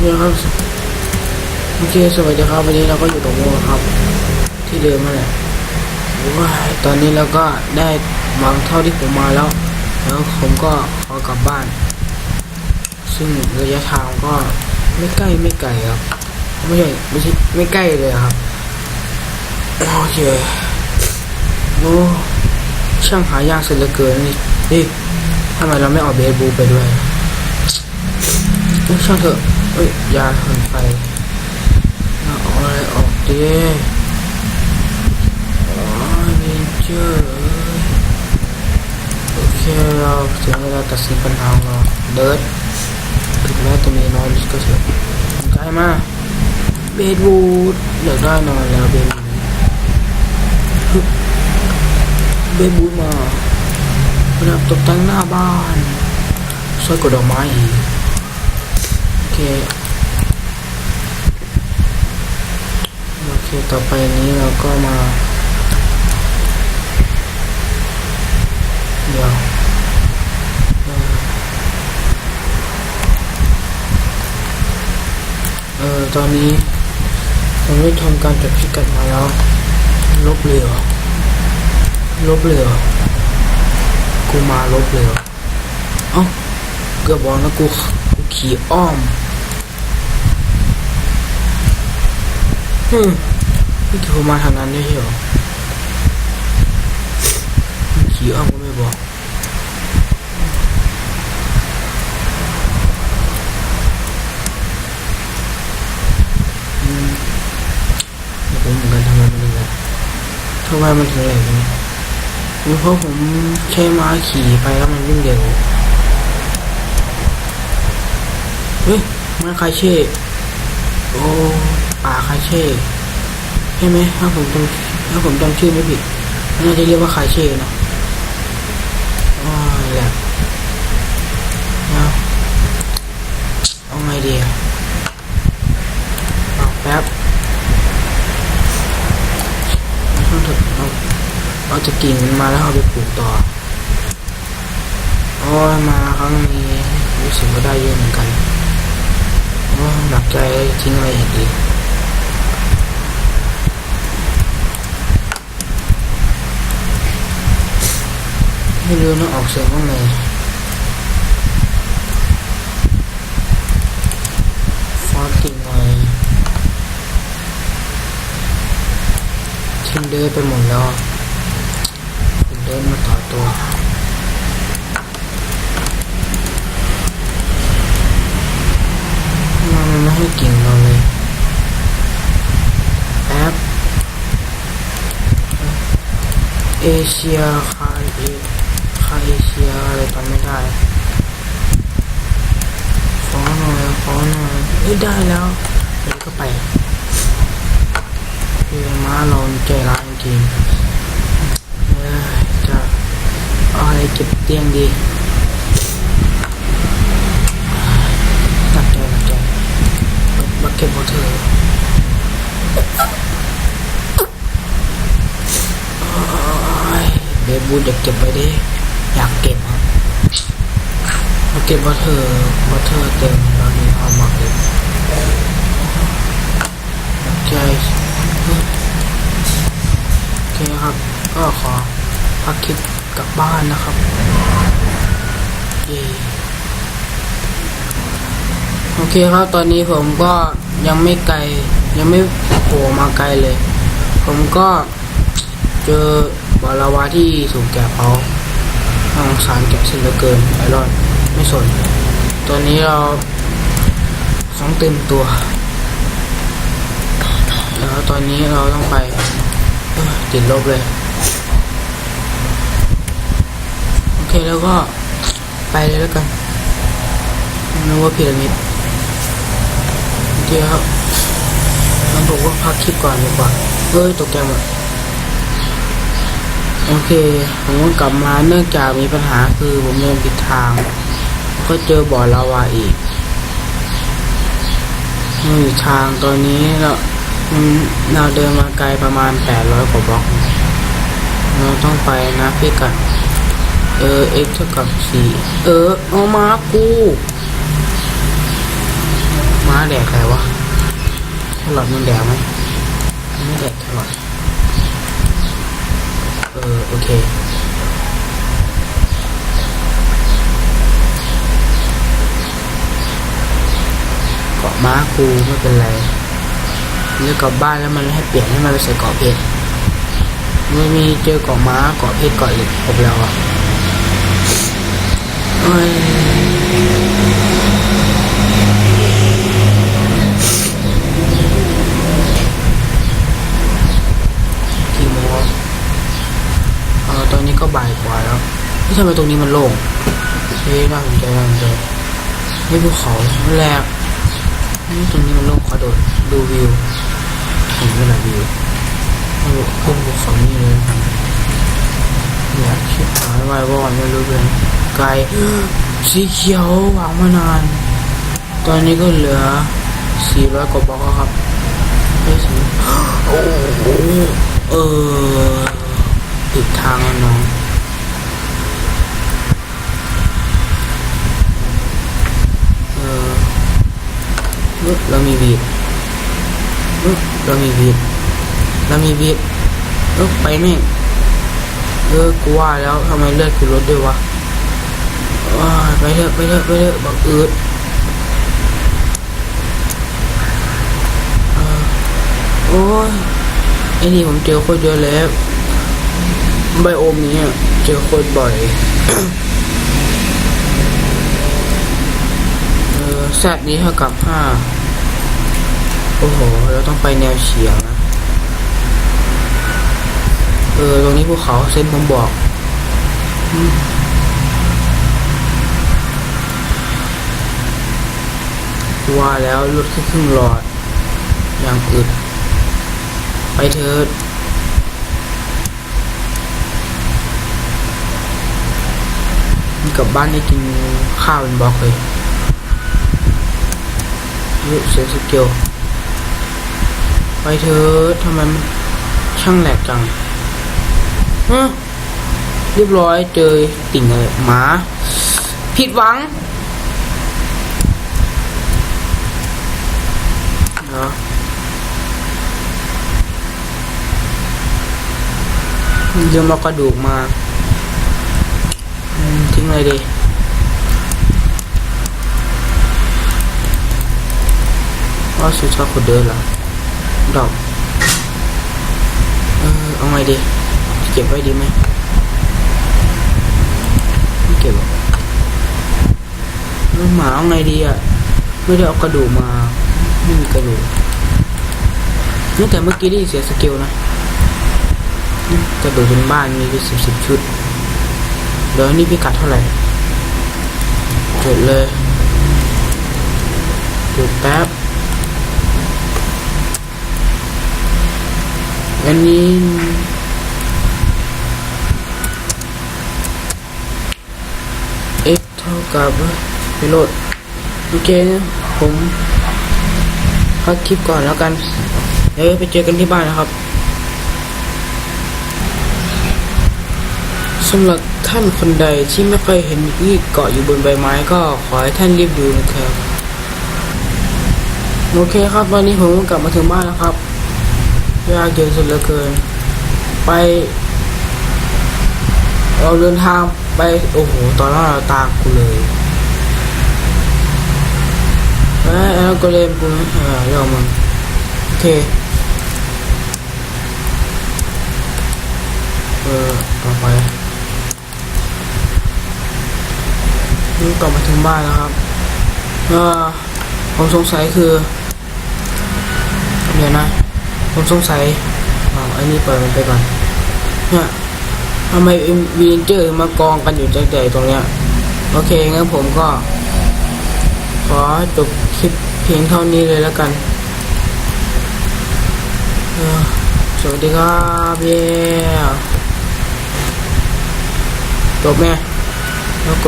เคครับโอเคสวัสดีครับวันนี้เราก็อยู่กับโมครับ ที่เดิมนั่นแหละว้าตอนนี้เราก็ได้วางเท่าที่ผมมาแล้ว แล้วผมก็ขอกลับบ้าน ซึ่งระยะทางก็ไม่ใกล้ไม่ไกลครับไม่ใช่ไม่ใช่ไม่ใกล้เลยครับโอเคโอ้ช่างหายากเสียเหลือเกินนี่นี่ทำไมเราไม่เอาเบสบูไปด้วยช่างเถอะ อ้ยยาเหินไฟเอาอะไรออกดิโอ้ยเรนเจอร์โอเคเราถึงเวลาตัดสินปัญหาเราเดิร์ดถึงแม้จะมีน้อยก็เถอะใกล้มาเบสบูดอยากได้นอนแล้วเบสบูดเบสบูดมาระดับตกแต่งหน้าบ้านสวยกว่าดอกไม้อีก เคโอเคต่อไปนี้เราก็มา เดี๋ยวเออเออตอนนี้ผมได้ทำการจดพิกัดมาแล้ว ลบเรือลบเรือกูมาลบเรือเอ้าเกือบบอกนะกูกูขี่อ้อม อืมพี่โทรมาทางนั้นได้เหรอขี่อ้อมก็ไม่บอกอืมเดี๋ยวผมเหมือนกันทำไมมันถึงแหลกทำไมมันถึงแหลกอย่างนี้เพราะผมใช้ม้าขี่ไปแล้วมันวิ่งเร็วเฮ้ยม้าคาเช่โอ้าคาเช่ใช่ไหมถ้าผมจำถ้าผมจำชื่อไม่ผิดน่าจะเรียกว่าคาเช่เนะอ๋อแหละเอาเอาไงดีเอาแป๊บเอาเถอะเอาเอาจะกิ่งมันมาแล้วเอาไปปลูกต่อโอ้มาครั้งนี้รู้สึกว่าได้เยอะเหมือนกันโอ้หนักใจทิ้งอะไรอีกดี ไม่รู้นะออกเสียงว่าไงฟอสติงไงทิ้งเดินไปหมดแล้วทิ้งเดินมาต่อตัวมันไม่ให้กิ่งเราเลยแอปเอเชียคาเอ คาเอเชียอะไรจำไม่ได้ขอหน่อยขอหน่อยเอ้ยได้แล้วเดี๋ยวก็ไปเรือม้าเราใจร้ายจริงจะเอาอะไรเก็บเตียงดีหนักใจหนักใจบักเก็ตบอเทอร์เบบูดอยากเก็บไว้ดิ อยากเก็บครับมาเก็บวัตเทอร์วัตเทอร์เต็มตอนนี้เอามาเก็บโอเคโอเคครับ ก็ขอพักคลิปกลับบ้านนะครับ เย้โอเคครับ ตอนนี้ผมก็ยังไม่ไกล ยังไม่โผล่มาไกลเลย ผมก็เจอบอลาวาที่สูงแก่เขา น่าสงสารแกะเสียเหลือเกินไอรอน ไม่สน ตัวนี้เราของเต็มตัว แล้วตอนนี้เราต้องไปติดลบเลย โอเคแล้วก็ไปเลยแล้วกันนึกว่าพีระมิดโอเคครับเราบอกว่าพักคลิปก่อนดีกว่าเฮ้ยตกใจหมด โอเค ผมก็กลับมาเนื่องจากมีปัญหาคือผมเดินผิดทาง ก็เจอบ่อลาวาอีกไม่มีทางตอนนี้เราเราเดินมาไกลประมาณ 800 กว่าบล็อก เราต้องไปนะพี่กัดเออ x เท่ากับ 4 เออ เอามากูมม้าแดกอะไรวะแครอทมันแดกไหมไม่แดกแครอทเออ โอเค เกาะม้ากูไม่เป็นไรมันจะกลับบ้านแล้วมันให้เปลี่ยนให้มันไปใส่เกาะเพชรไม่มีเจอเกาะม้าเกาะเพชรเกาะเหล็กครบแล้วอะเอ้ยกี่โมงเออตอนนี้ก็บ่ายกว่าแล้ว ทำไมตรงนี้มันโล่งเฮ้ยน่าสนใจน่าสนใจนี่ภูเขาแรกนี่ตรงนี้มันโล่งขอโดดดูวิวเห็นเวลาวิวเอาขึ้นภูเขานี่เลยอยากชิบหาไว้วอนไม่รู้เป็นไกลสีเขียวหวังมานาน ตอนนี้ก็เหลือ400กว่าบล็อกครับไม่ถึงโอ้โหเออผิดทางแล้วน้องเออ ปึ๊บเรามีบีดปึ๊บเรามีบีดเรามีบีดปึ๊บไปแม่งเออกูว่าแล้วทำไมเลือดกูลดด้วยวะว้าไปเถอะไปเถอะไปเถอะบักอืดเออโอ้ยไอ้นี่ผมเจอโคตรเยอะแล้วไบโอมนี้เจอโคตรบ่อยเออแซดนี้เท่ากับห้า โอ้โห เราต้องไปแนวเฉียงนะ เออ ตรงนี้ภูเขาเส้นผมบอกอว่าแล้วลดแค่ครึ่งหลอด อย่างอึด ไปเถิดกลับบ้านได้กินข้าวเป็นบอกเลยเยอะเสียสเกล ไปเถอะทำไมมันช่างแหลกจังฮะเรียบร้อยเจอติ่งอะไรหมา ผิดหวังเนาะยืมเอากระดูกมาทิ้งเลยดีว่าสุดชอบคนเดินเหรอ ดอกเออเอาไงดี เก็บไว้ดีไหมไม่เก็บหรอกหมาเอาไงดีอะ ไม่ได้เอากระดูกมา ไม่มีกระดูกนี่แต่เมื่อกี้ได้เสียสเกลนะกระดูกบนบ้านมีเป็นสิบสิบชุดเดี๋ยวนี่พิกัดเท่าไหร่จดเลยจดแป๊บ อันนี้ x เท่ากับไปโหลดโอเคนะผมพักคลิปก่อนแล้วกัน เดี๋ยวไปเจอกันที่บ้านนะครับสำหรับท่านคนใดที่ไม่เคยเห็นนี่เกาะอยู่บนใบไม้ก็ขอให้ท่านรีบดูนะครับ โอเคครับตอนนี้ผมก็กลับมาถึงบ้านแล้วครับ ยากเย็นสุดเหลือเกิน ไป เราเดินทางไป โอ้โห ตอนนั้นเราตากูเลยแล้วก็เล่นกูนะเออเรื่องมึงโอเค เออต่อไปนี่กลับมาถึงบ้านแล้วครับ เออผมสงสัยคือ เดี๋ยวนะ ผมสงสัยอ๋ออันนี้เปิดมันไปก่อนเนี่ยทำไมวีนเจอร์มากองกันอยู่ใจๆตรงเนี้ย โอเคงั้นผมก็ ขอจบคลิปเพียงเท่านี้เลยแล้วกันสวัสดีครับเย้จบไหมแล้วกด